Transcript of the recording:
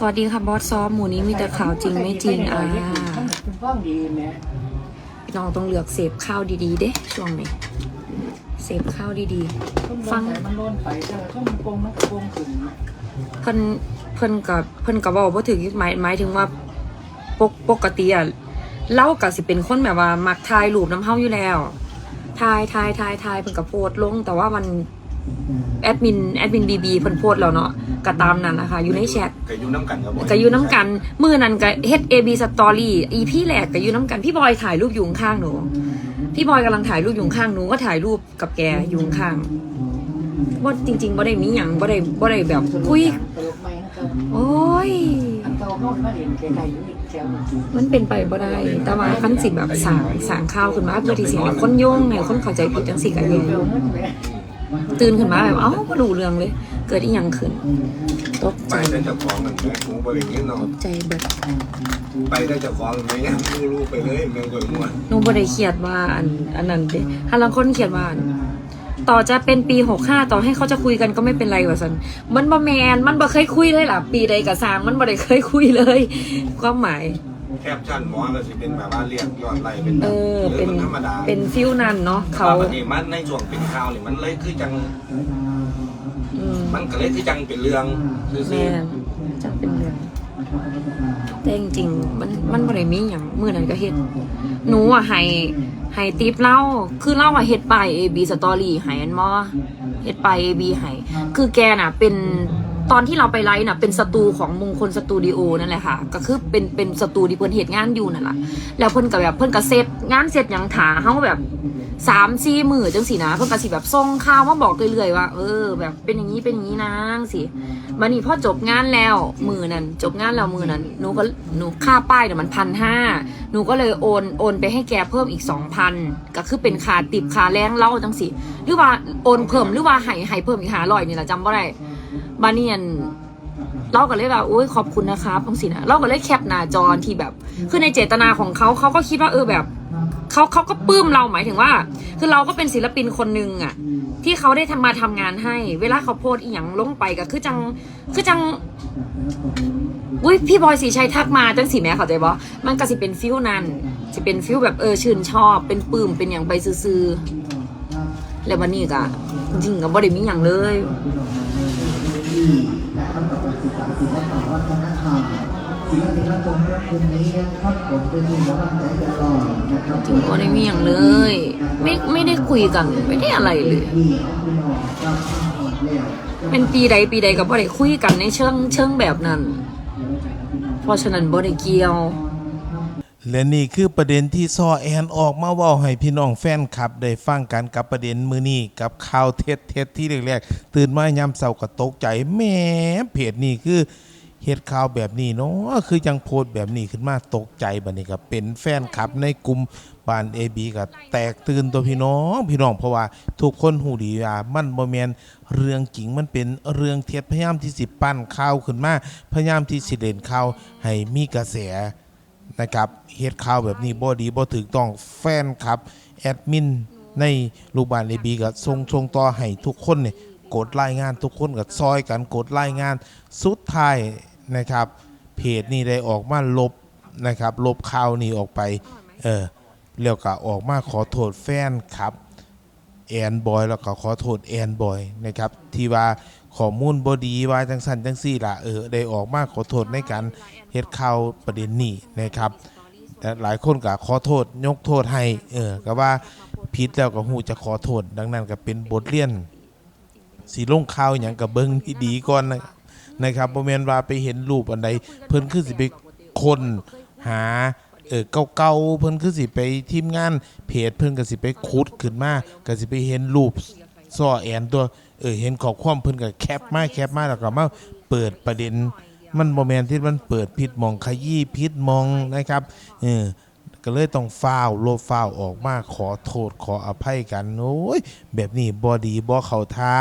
สวัสดีค่ะบอสซอฟหมูนี้มีแต่ข่าวจริงไม่จริงอ่าฟ้องดีแม่พี่น้องต้องเลือกเสพข้าวดีๆ เด้ช่วงนี้เสพข้าวดีต้นฟังมันล้นไปแต่ว่าต้นมันโกงมันก็โกงขึ้นเพิ่นเพิ่นกับเพิ่นกับบอกว่าถึงหมายหมายถึงว่าปกปกติอะเล่ากับสิเป็นคนแบบว่า มักถ่ายรูปน้ำเฮาอยู่แล้วถ่ายถ่ายถ่ายถ่ายเพิ่นกับโพสต์ลง แต่ว่ามัน แอดมินแอดมินบีบีเพิ่นโพสต์แล้วเนาะก็ตามนั้นนะคะ อยู่ในแชทก็อยู่น้ำกันครับบอยก็อยู่น้ำกันมือนั้นก็เฮ็ด AB Story อีพี่แหลกก็อยู่น้ำกันพี่บอยถ่ายรูปอยู่ข้างๆหนู พี่บอยกำลังถ่ายรูปอยู่ข้างหนูก็ถ่ายรูปกับแกอยู่ข้างว่าจริงๆบ่ได้มีหยังบ่ได้บ่ได้แบบคุยตลกไหมนะครับโอ้ย อันเก่าเขามาเห็นไกลๆอยู่นี่แถวนี้มันเป็นไปบ่ได้แต่ว่าคันสิแบบสร้างสร้างข่าวขึ้นมาเพื่อที่สิให้คนโยงให้คนเข้าใจผิดจังสิก็เร็แย่วๆนั่นแหละ ตื่นขึ้นมาแบบเอ้าบ่รู้เรื่องเลย เกิดอีหยังขึ้นตกไปใจได้เจ้าของมันแม่กูบริเงี้ยเนาะตกใจเบิดไปได้เจ้าของแม่ยังรู้รู้ไปเลยแม่งกวยมวนหนูบ่ได้เครียดว่าอันอันนั้นเด้ถ้าลังคนเขียนว่าอันต่อจะเป็นปีหกห้าต่อให้เขาจะคุยกันก็ไม่เป็นไรว่าสันมันบ่แมนมันบ่เคยคุยเลยล่ะปีใดกับสร้างมันบ่ได้เคยคุยเลยความหมาย แคปชั่นหมอก็สิเป็นแบบว่าเรียกยอดไล่เป็นเออเป็นธรรมดาเป็นฟิลนั้นเนาะเขาเขาปฏิมันในช่วงเป็นข่าวนี่มันเลยคือจังอืมมันก็เลยคือจังเป็นเรื่องคือแม่นจะเป็นเรื่องแต่จริงๆมันมันบ่ได้มีหยังมื้อนั้นก็เฮ็ด หนูอะให้ให้ติปเล่าคือเล่าอะเฮ็ดป้าย AB Story ให้อันมอเฮ็ดป้าย AB ให้คือแกน่ะ เป็น ตอนที่เราไปไลฟ์น่ะเป็นสตูของมงคลสตูดิโอนั่นแหละค่ะ ก็คือเป็นเป็นสตูที่เพิ่นเฮ็ดงานอยู่นั่นแหละแล้วเพิ่นก็แบบเพิ่นก็เซตงานเสร็จยังถาเฮาแบบสามสี่มือจังสินะเพิ่นก็สิแบบส่งข่าวมาบอกเรื่อยๆว่าเออแบบเป็นอย่างนี้เป็นอย่างนี้นะจังสิบันนี้พอจบงานแล้วมือนั้น จบงานแล้วมือนั้นหนูก็หนูค่าป้ายเนี่ยมันพันห้าหนูก็เลยโอนโอนไปให้แกเพิ่มอีกสองพันก็คือเป็นคาติบคาแรงเล่าจังสิหรือว่าโอนเพิ่มหรือว่าให้ให้เพิ่มอีกหาร้อยนี่แหละจำว่าได้ บาเนียนเราก็เลยแบบโอ้ยขอบคุณนะครับจังสินะเราก็เลยแคปหน้าจอที่แบบ คือในเจตนาของเขาเขาก็คิดว่าเออแบบเขาเขาก็ปลื้มเราหมายถึงว่า คือเราก็เป็นศิลปินคนหนึ่งอะที่เขาได้ทำมาทำงานให้ เวลาเขาโพสอีหยังลงไปก็คือจังคือจังอุ้ยพี่บอยสีชัยทักมาจังสีแม่เข้าใจบ่มันก็สิเป็นฟิลนั้นสิเป็นฟิลแบบเออชื่นชอบ เป็นปลื้มเป็นอย่างไปซื่อแล้ววันนี้ก็จริงก็บ่ได้มีอย่างเลย ดีและคำตอบการศึกษาศิลปะวัฒนธรรมศิลปินรับชมรัคนนี้นะครับผมเป็นหนึ่งในใจตลอดนะครับผมไม่มีอย่างเลย ไม่ไม่ได้คุยกันไม่ได้อะไรเลย เป็นปีใดปีใดกับบ่ได้คุยกันในเชิงเชิงแบบนั้น เพราะฉะนั้นบ่ได้เกี่ยว และนี่คือประเด็นที่ซอแอนออกมาว่าให้พี่น้องแฟนคลับ ได้ฟังกันกับประเด็นมือนี้กับข่าวเท็จเท็จที่แรกๆตื่นมายามเสาก็ตกใจแหม่เพจนี่คือเฮ็ดข่าวแบบนี้เนาะคือยังโพสต์แบบนี้ขึ้นมาตกใจบัดนี้ก็เป็นแฟนคลับในกลุ่มบ้าน AB ก็แตกตื่นตัวพี่น้องพี่น้องเพราะว่าทุกคนหูดีว่ามันบ่แมนเรื่องจริงมันเป็นเรื่องเท็จพยายามที่สิปั้นข่าวขึ้นมาพยายามที่สิเล่นข่าวให้มีกระแส นะครับเฮ็ดข่าวแบบนี้บ่ดีบ่ถูกต้องแฟนครับ แอดมิน ในลูกบ้านเลบีก็ส่งส่งต่อให้ทุกคนเนี่ยกดรายงานทุกคนก็ซอยกันกดรายงานสุดท้ายนะครับ เพจนี้ได้ออกมาลบนะครับ ลบข่าวนี้ออกไปเออแล้วก็ออกมาขอโทษแฟนครับแอนบอยแล้วก็ขอโทษแอนบอยนะครับที่ว่า ข้อมูลบดีว่าจังสันจังซี่ล่ะเออได้ออกมาขอโทษในการเฮ็ดข่าวประเด็นนี้นะครับแต่หลายคนก็ขอโทษยกโทษให้เออก็ว่าผิดแล้วก็ฮู้จะขอโทษ ดังนั้นก็เป็นบทเรียนสีลงข่าวหยังกับเบิ่งที่ดีก่อนนะนะครับบ่แม่นว่าไปเห็นรูปอันใดเพิ่นคือสิไปคนหาเออเก่าๆเพิ่นคือสิไปทีมงานเพจเพิ่นก็สิไปขุดขึ้นมาก็สิไปเห็นรูป ซ้อแอนตัวเออเห็นข้อความเพิ่นก็แคปมาแคปมาแล้วก็มาเปิดประเด็น มันบ่แม่นที่มันเปิดผิดมองขยี้ผิดมองนะครับเออก็เลยต้องฟ้าวโลบฟ้าวออกมาขอโทษขออภัยกันโอ้ยแบบนี้บ่ดีบ่เข้าท่า